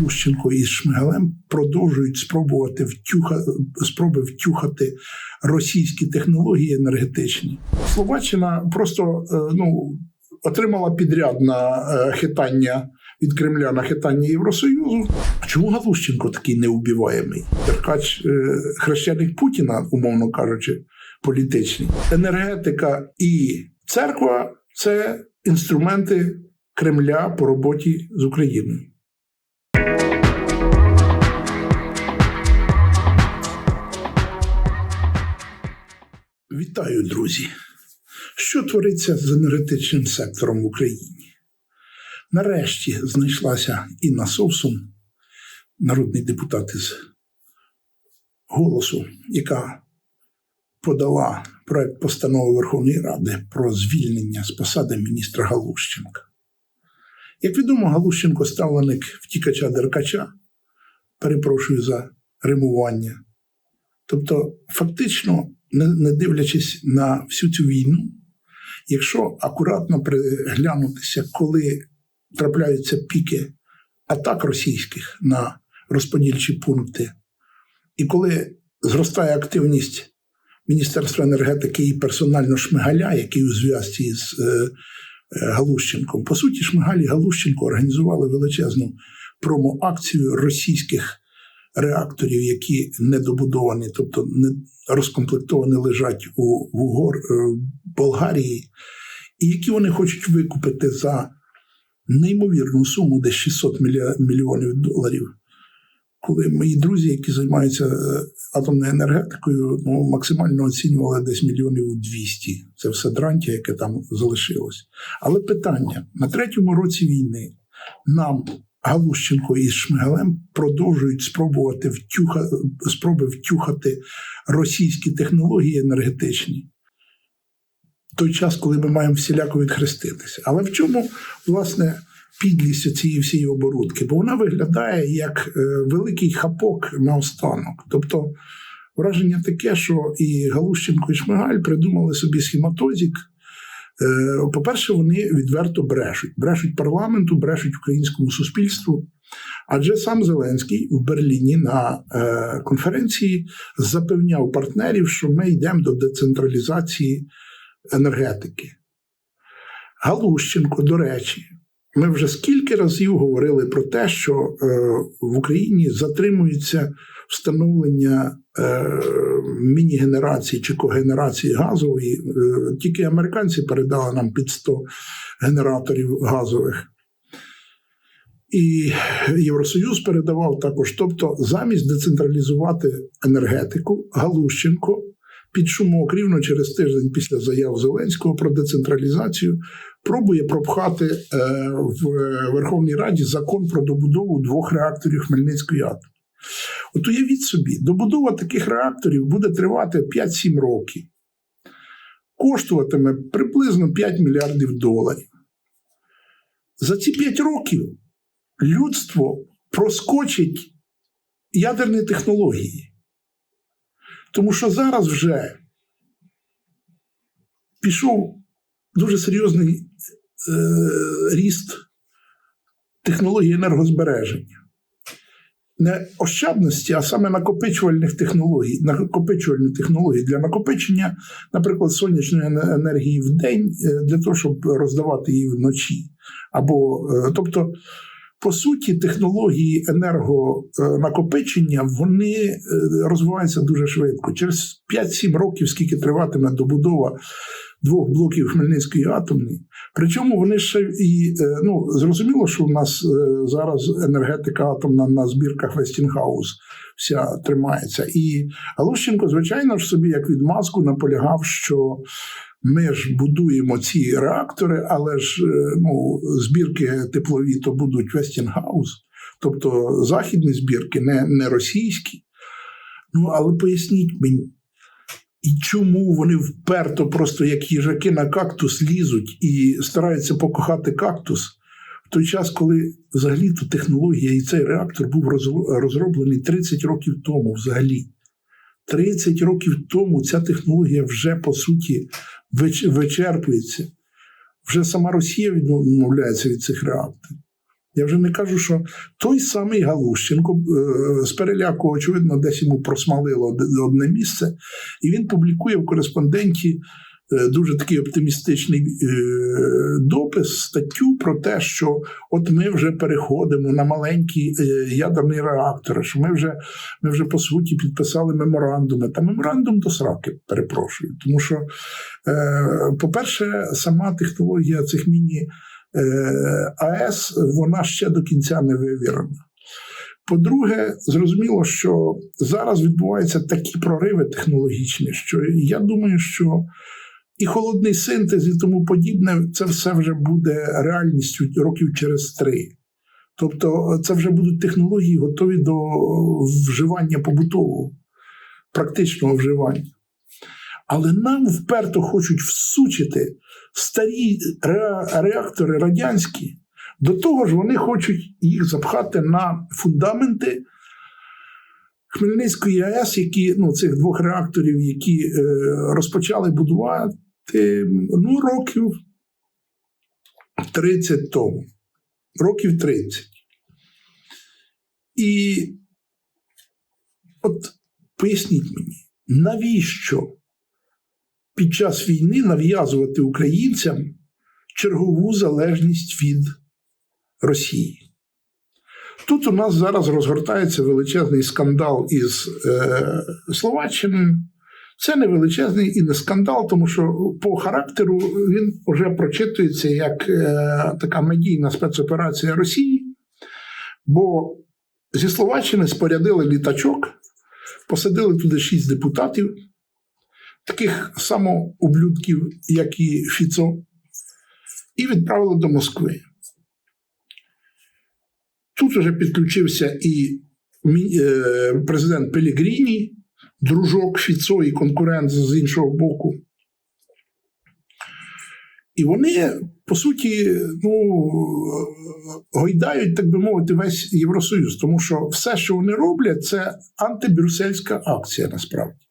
Галущенко із Шмигалем продовжують спробувати втюха, спроби втюхати російські технології енергетичні. Словаччина просто е, ну, отримала підряд на е, хитання від Кремля на хитання Євросоюзу. Чому Галущенко такий неубіваємий? Деркач е, хрещеник Путіна, умовно кажучи, політичний. Енергетика і церква це інструменти Кремля по роботі з Україною. Вітаю, друзі! Що твориться з енергетичним сектором в Україні? Нарешті знайшлася Інна Совсун, народний депутат із голосу, яка подала проект постанови Верховної Ради про звільнення з посади міністра Галущенка. Як відомо, Галущенко ставленик втікача Деркача, перепрошую за римування. Тобто, фактично, не, дивлячись на всю цю війну, якщо акуратно приглянутися, коли трапляються піки атак російських на розподільчі пункти, і коли зростає активність Міністерства енергетики і персонально Шмигаля, який у зв'язці з е, е, Галущенком, по суті, Шмигаль і Галущенко організували величезну промоакцію російських реакторів, які недобудовані, тобто не розкомплектовані, лежать у, в Угор, е, Болгарії, і які вони хочуть викупити за неймовірну суму, десь 600 мільйонів доларів. Коли мої друзі, які займаються е, атомною енергетикою, ну, максимально оцінювали десь мільйонів 200. Це все дрантя, яке там залишилось. Але питання: на третьому році війни нам Галущенко із Шмигалем продовжують спробувати втюха, спроби втюхати російські технології енергетичні. В той час, коли ми маємо всіляко відхреститися. Але в чому, власне, підлість цієї всієї оборудки? Бо вона виглядає як е, великий хапок на останок. Тобто враження таке, що і Галущенко, і Шмигаль придумали собі схематозік. Е, по-перше, вони відверто брешуть. Брешуть парламенту, брешуть українському суспільству. Адже сам Зеленський в Берліні на е, конференції запевняв партнерів, що ми йдемо до децентралізації енергетики. Галущенко, до речі, ми вже скільки разів говорили про те, що е, в Україні затримується встановлення е, міні-генерації чи когенерації газової. Е, тільки американці передали нам під 100 генераторів газових. І Євросоюз передавав також. Тобто, замість децентралізувати енергетику, Галущенко під шумок рівно через тиждень після заяв Зеленського про децентралізацію пробує пропхати е, в Верховній Раді закон про добудову двох реакторів Хмельницької атомної. От уявіть собі, добудова таких реакторів буде тривати 5-7 років, коштуватиме приблизно 5 мільярдів доларів. За ці 5 років людство проскочить ядерні технології. Тому що зараз вже пішов дуже серйозний е, ріст технологій енергозбереження. Не ощадності, а саме накопичувальних технологій, накопичувальні технології для накопичення, наприклад, сонячної енергії в день е, для того, щоб роздавати її вночі. Або, е, тобто, по суті, технології енергонакопичення вони е, розвиваються дуже швидко. Через 5-7 років, скільки триватиме добудова двох блоків Хмельницької атомної. Причому вони ще і е, ну зрозуміло, що в нас е, зараз енергетика атомна на збірках Вестінгhaus вся тримається. І Галущенко, звичайно ж собі, як відмазку, наполягав, що. Ми ж будуємо ці реактори, але ж е, ну, збірки теплові то будуть Вестінгаус, тобто західні збірки, не не російські. Ну, але поясніть мені, і чому вони вперто, просто як їжаки на кактус лізуть і стараються покохати кактус в той час, коли взагалі-то технологія і цей реактор був розроблений 30 років тому взагалі. 30 років тому ця технологія вже по суті вичерпується. Вже сама Росія відмовляється від цих реакторів. Я вже не кажу, що той самий Галущенко е, з переляку, очевидно, десь йому просмалило одне місце, і він публікує в кореспонденті е, дуже такий оптимістичний е, допис, статтю про те, що от ми вже переходимо на маленькі е, ядерні реактори, що ми вже, ми вже по суті підписали меморандуми. Та меморандум до сраки, перепрошую. Тому що, по-перше, сама технологія цих міні. Е, АЕС вона ще до кінця не вивірена. По-друге, зрозуміло, що зараз відбуваються такі прориви технологічні, що я думаю, що і холодний синтез, і тому подібне, це все вже буде реальністю років через три. Тобто, це вже будуть технології готові до вживання побутового, практичного вживання. Але нам вперто хочуть всучити старі реактори радянські, до того ж, вони хочуть їх запхати на фундаменти Хмельницької АЕС, які ну, цих двох реакторів, які е, розпочали будувати ну, років 30 тому. Років 30. І от поясніть мені, навіщо під час війни нав'язувати українцям чергову залежність від Росії. Тут у нас зараз розгортається величезний скандал із е, Словаччиною. Це не величезний і не скандал, тому що по характеру він вже прочитується як е, така медійна спецоперація Росії, бо зі Словаччини спорядили літачок, посадили туди шість депутатів, таких само ублюдків, як і Фіцо, і відправили до Москви. Тут вже підключився і е, президент Пелігріні, дружок Фіцо і конкурент з іншого боку. І вони, по суті, ну, гойдають, так би мовити, весь Євросоюз, тому що все, що вони роблять, це антибрюссельська акція насправді.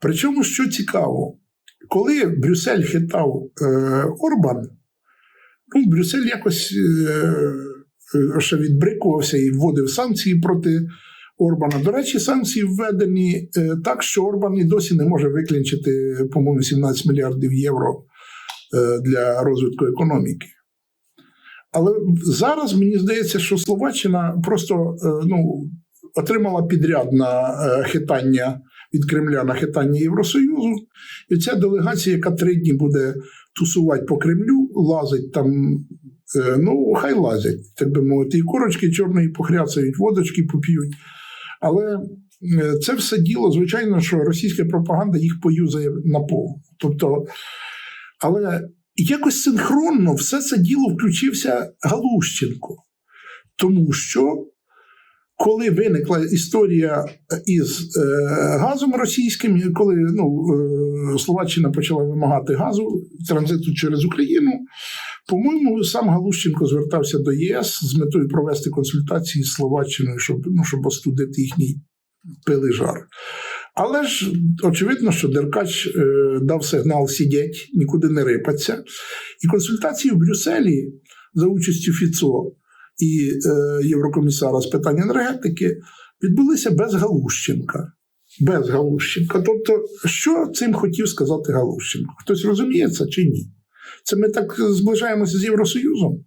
Причому, що цікаво, коли Брюссель хитав е, Орбан, ну, Брюссель якось е, е, ще відбрикувався і вводив санкції проти Орбана. До речі, санкції введені е, так, що Орбан і досі не може виклінчити, по-моєму, 17 мільярдів євро е, для розвитку економіки. Але зараз мені здається, що Словаччина просто е, ну, отримала підряд на е, хитання від Кремля на хитання Євросоюзу. І ця делегація, яка три дні буде тусувати по Кремлю, лазить там. е, Ну, хай лазять, так би мовити, і корочки чорної похряцають, водочки поп'ють. Але е, це все діло, звичайно, що російська пропаганда їх поюзає на повну. Тобто, але якось синхронно все це діло включився Галущенко. Тому що коли виникла історія із е, газом російським, коли ну, е, Словаччина почала вимагати газу транзиту через Україну, по-моєму, сам Галущенко звертався до ЄС з метою провести консультації з Словаччиною, щоб, ну, щоб остудити їхній пилий жар. Але ж очевидно, що Деркач е, дав сигнал сидять, нікуди не рипаться. І консультації в Брюсселі за участю Фіцо і е, Єврокомісара з питань енергетики відбулися без Галущенка. Без Галущенка. Тобто, що цим хотів сказати Галущенко? Хтось розуміє це чи ні? Це ми так зближаємося з Євросоюзом.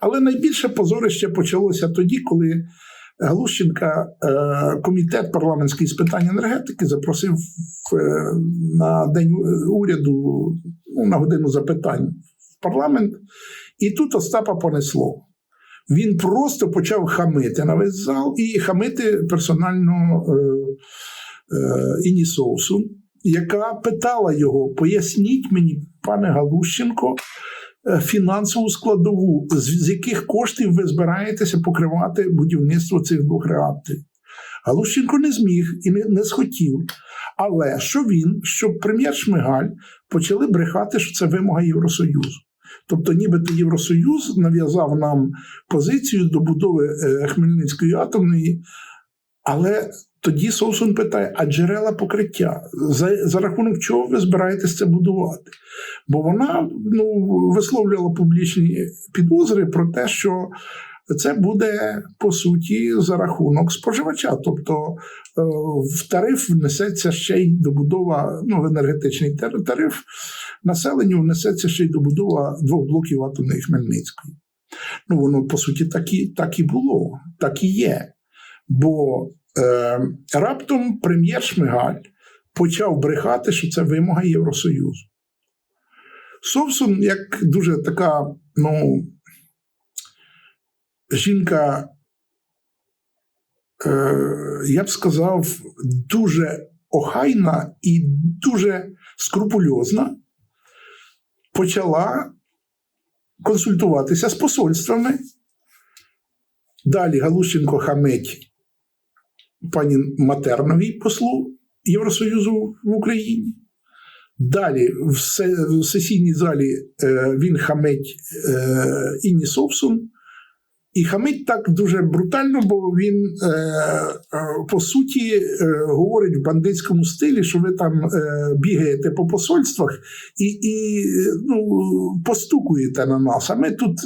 Але найбільше позорище почалося тоді, коли Галущенка е, комітет парламентський з питань енергетики запросив е, на день уряду ну, на годину запитань в парламент, і тут Остапа понесло. Він просто почав хамити на весь зал і хамити персонально е, е, Іні Соусу, яка питала його: поясніть мені, пане Галущенко, е, фінансову складову, з, з яких коштів ви збираєтеся покривати будівництво цих двох реакторів. Галущенко не зміг і не, не схотів. Але що він, що прем'єр Шмигаль почали брехати, що це вимога Євросоюзу. Тобто, нібито Євросоюз нав'язав нам позицію добудови е, Хмельницької атомної Але тоді Соусун питає: а джерела покриття? За, за рахунок чого ви збираєтесь це будувати? Бо вона ну, висловлювала публічні підозри про те, що це буде по суті за рахунок споживача. Тобто е, в тариф внесеться ще й добудова, ну, в енергетичний тариф населенню внесеться ще й добудова двох блоків атомної Хмельницької. Ну, воно по суті так і, так і було, так і є. Бо е, раптом прем'єр Шмигаль почав брехати, що це вимога Євросоюзу. Совсун, як дуже така, ну, жінка, е, я б сказав, дуже охайна і дуже скрупульозна, почала консультуватися з посольствами. Далі Галущенко хамить пані Матерновій послу Євросоюзу в Україні. Далі в сесійній залі е, він хамить е, Інні Совсун. І хамить так дуже брутально, бо він е, е, по суті е, говорить в бандитському стилі, що ви там бігаєте по посольствах і, і ну, постукуєте на нас. А ми тут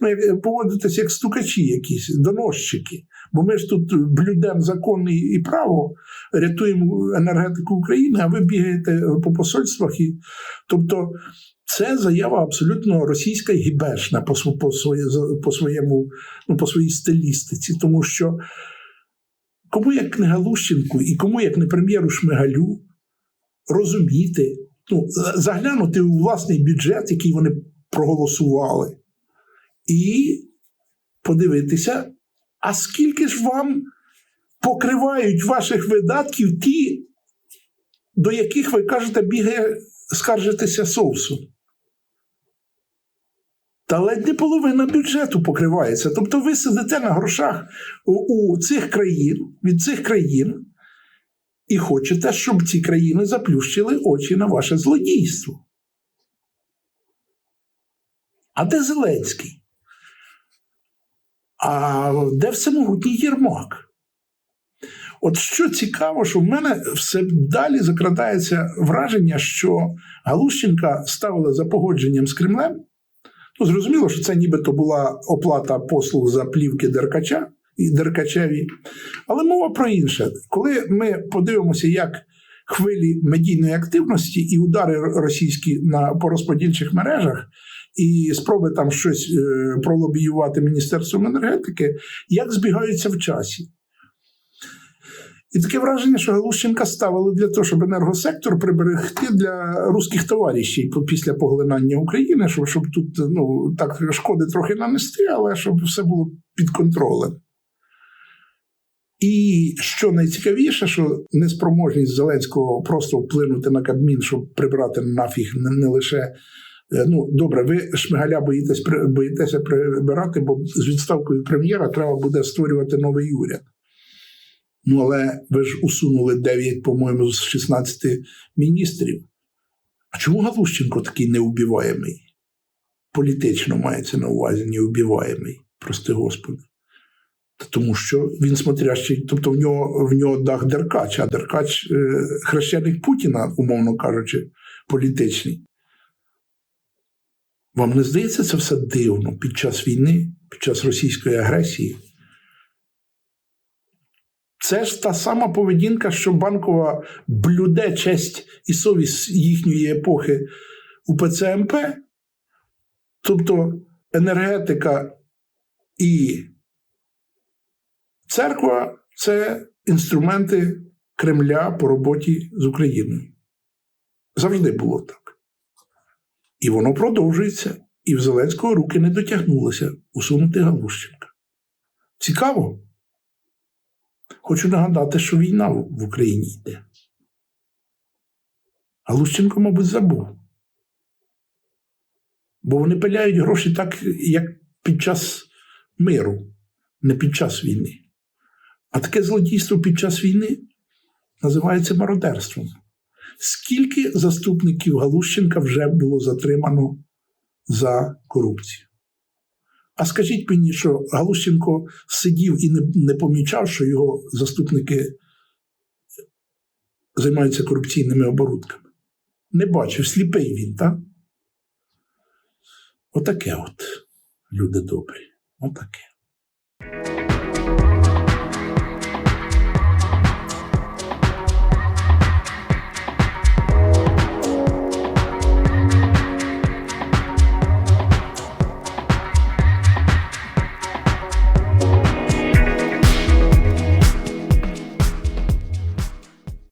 як- поводитесь як стукачі якісь, доносчики. Бо ми ж тут блюдемо закон і право, рятуємо енергетику України, а ви бігаєте по посольствах. І, тобто це заява абсолютно російська гібешна по, по, своє, по своєму, ну, по своїй стилістиці, тому що кому як не Галущенку і кому як не прем'єру Шмигалю розуміти, ну, заглянути у власний бюджет, який вони проголосували, і подивитися, а скільки ж вам покривають ваших видатків ті, до яких ви кажете, бігає скаржитися соусу. Та ледь не половина бюджету покривається. Тобто ви сидите на грошах у, у цих країн, від цих країн, і хочете, щоб ці країни заплющили очі на ваше злодійство. А де Зеленський? А де всемогутній Єрмак? От що цікаво, що в мене все далі закрадається враження, що Галущенка ставила за погодженням з Кремлем. Ну, зрозуміло, що це нібито була оплата послуг за плівки Деркача і Деркачеві. Але мова про інше. Коли ми подивимося, як хвилі медійної активності і удари російські на по розподільчих мережах, і спроби там щось е, пролобіювати Міністерством енергетики, як збігаються в часі. І таке враження, що Галущенка ставили для того, щоб енергосектор приберегти для русських товаришів після поглинання України, щоб, щоб тут ну, так шкоди трохи нанести, але щоб все було під контролем. І що найцікавіше, що неспроможність Зеленського просто вплинути на Кабмін, щоб прибрати нафіг не, не лише. е, Ну, добре, ви шмигаля боїтесь, боїтеся прибирати, бо з відставкою прем'єра треба буде створювати новий уряд. Ну, але ви ж усунули 9, по-моєму, з 16 міністрів. А чому Галущенко такий неубіваємий? Політично мається на увазі неубіваємий, прости Господи. Тому що він смотрящий, тобто в нього в нього дах Деркач, а Деркач е, хрещеник Путіна, умовно кажучи, політичний. Вам не здається це все дивно під час війни, під час російської агресії? Це ж та сама поведінка, що банкова блюде честь і совість їхньої епохи у ПЦМП. Тобто енергетика і церква це інструменти Кремля по роботі з Україною. Завжди було так. І воно продовжується. І в Зеленського руки не дотягнулися усунути Галущенка. Цікаво. Хочу нагадати, що війна в Україні йде. А Лущенко, мабуть, забув. Бо вони пиляють гроші так, як під час миру, не під час війни. А таке злодійство під час війни називається мародерством. Скільки заступників Галущенка вже було затримано за корупцію? А скажіть мені, що Галущенко сидів і не, не помічав, що його заступники займаються корупційними оборудками. Не бачив, сліпий він, так? Отаке от, люди добрі. Отаке.